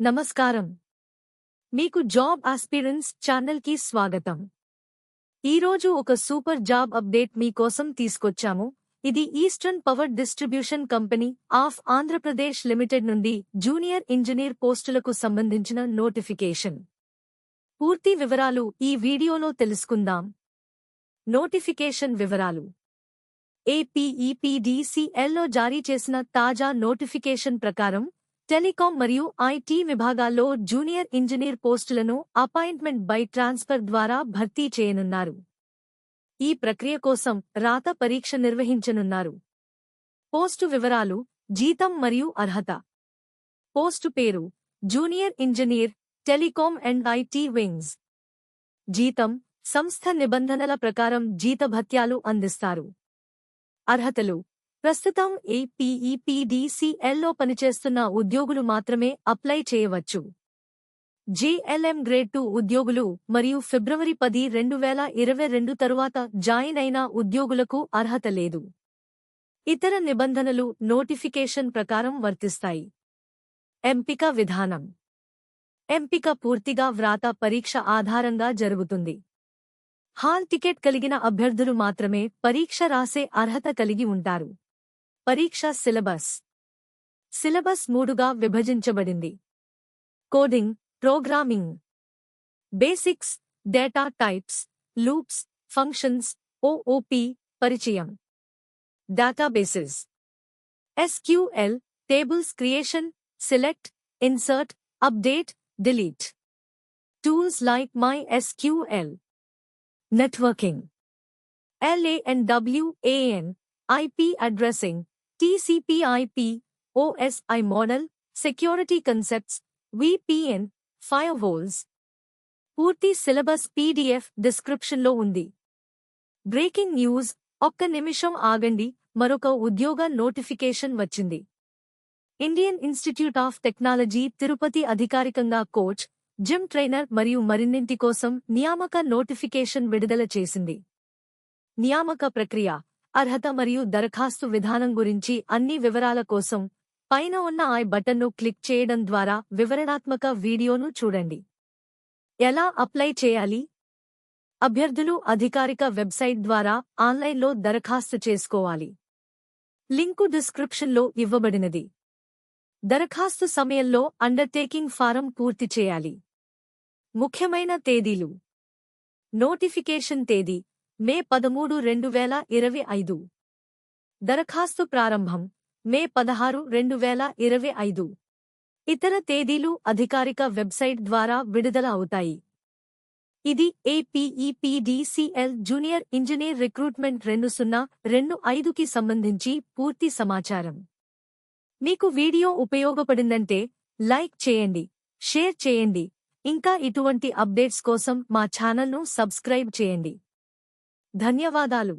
నమస్కారం. మీకు job aspirants ఛానల్కి స్వాగతం. ఈరోజు ఒక సూపర్ జాబ్ అప్డేట్ మీకోసం తీసుకొచ్చాము. ఇది eastern power distribution company of Andhra Pradesh limited నుండి జూనియర్ ఇంజనీర్ పోస్టులకు సంబంధించిన నోటిఫికేషన్. పూర్తి వివరాలు ఈ వీడియోలో తెలుసుకుందాం. నోటిఫికేషన్ వివరాలు. ఏపీఈపీడీసీఎల్లో జారీ చేసిన తాజా నోటిఫికేషన్ ప్రకారం టెలికాం మరియు ఐటీ విభాగాల్లో జూనియర్ ఇంజనీర్ పోస్టులను అపాయింట్మెంట్ బై ట్రాన్స్ఫర్ ద్వారా భర్తీ చేయనున్నారు. ఈ ప్రక్రియ కోసం రాత పరీక్ష నిర్వహించనున్నారు. పోస్టు వివరాలు జీతం మరియు అర్హత. పోస్టు పేరు junior engineer telecom and IT wings. జీతం సంస్థ నిబంధనల ప్రకారం జీతభత్యాలు అందిస్తారు. అర్హతలు ప్రస్తుతం ఏపీఈపీడీసీఎల్లో పనిచేస్తున్న ఉద్యోగులు మాత్రమే అప్లై చేయవచ్చు. జేఎల్ఎం గ్రేడ్ టూ ఉద్యోగులు మరియు ఫిబ్రవరి పది రెండు వేల ఇరవై రెండు తరువాత జాయిన్ అయిన ఉద్యోగులకు అర్హత లేదు. ఇతర నిబంధనలు నోటిఫికేషన్ ప్రకారం వర్తిస్తాయి. ఎంపిక విధానం. ఎంపిక పూర్తిగా వ్రాత పరీక్ష ఆధారంగా జరుగుతుంది. హాల్ టికెట్ కలిగిన అభ్యర్థులు మాత్రమే పరీక్ష రాసే అర్హత కలిగి ఉంటారు. పరీక్ష సిలబస్. సిలబస్ మూడుగా విభజించబడింది. Coding programming. Basics data types loops functions OOP పరిచయం. Databases. SQL tables creation select insert update delete. Tools like MySQL. Networking. LANWAN, ఐపీ addressing, TCPIP, OSI model, security concepts, VPN, firewalls. పూర్తి syllabus PDF డిస్క్రిప్షన్లో ఉంది. Breaking news ఒక్క నిమిషం ఆగండి మరొక ఉద్యోగ నోటిఫికేషన్ వచ్చింది. Indian Institute of Technology Tirupati అధికారికంగా కోచ్ జిమ్ ట్రైనర్ మరియు మరిన్నింటి కోసం నియామక నోటిఫికేషన్ విడుదల చేసింది. నియామక ప్రక్రియ అర్హత మరియు దరఖాస్తు విధానం గురించి అన్ని వివరాల కోసం పైన ఉన్న ఐ బటన్ను క్లిక్ చేయడం ద్వారా వివరణాత్మక వీడియోను చూడండి. ఎలా అప్లై చేయాలి? అభ్యర్థులు అధికారిక వెబ్సైట్ ద్వారా ఆన్లైన్లో దరఖాస్తు చేసుకోవాలి. లింకు డిస్క్రిప్షన్లో ఇవ్వబడినది. దరఖాస్తు సమయంలో అండర్టేకింగ్ ఫారం పూర్తి చేయాలి. ముఖ్యమైన తేదీలు. నోటిఫికేషన్ తేదీ. మే పదమూడు రెండు వేల ఇరవై ఐదు. దరఖాస్తు ప్రారంభం మే పదహారు రెండు వేల ఇరవై ఐదు. ఇతర తేదీలు అధికారిక వెబ్సైట్ ద్వారా విడుదల అవుతాయి ఇది ఏపీఈపీడీసీఎల్ జూనియర్ ఇంజనీర్ రిక్రూట్మెంట్ రెండు సున్నా రెండు ఐదుకి సంబంధించి పూర్తి సమాచారం. మీకు వీడియో ఉపయోగపడిందంటే లైక్ చేయండి షేర్ చేయండి. ఇంకా ఇటువంటి అప్డేట్స్ కోసం మా ఛానల్ను సబ్స్క్రైబ్ చేయండి. ధన్యవాదాలు.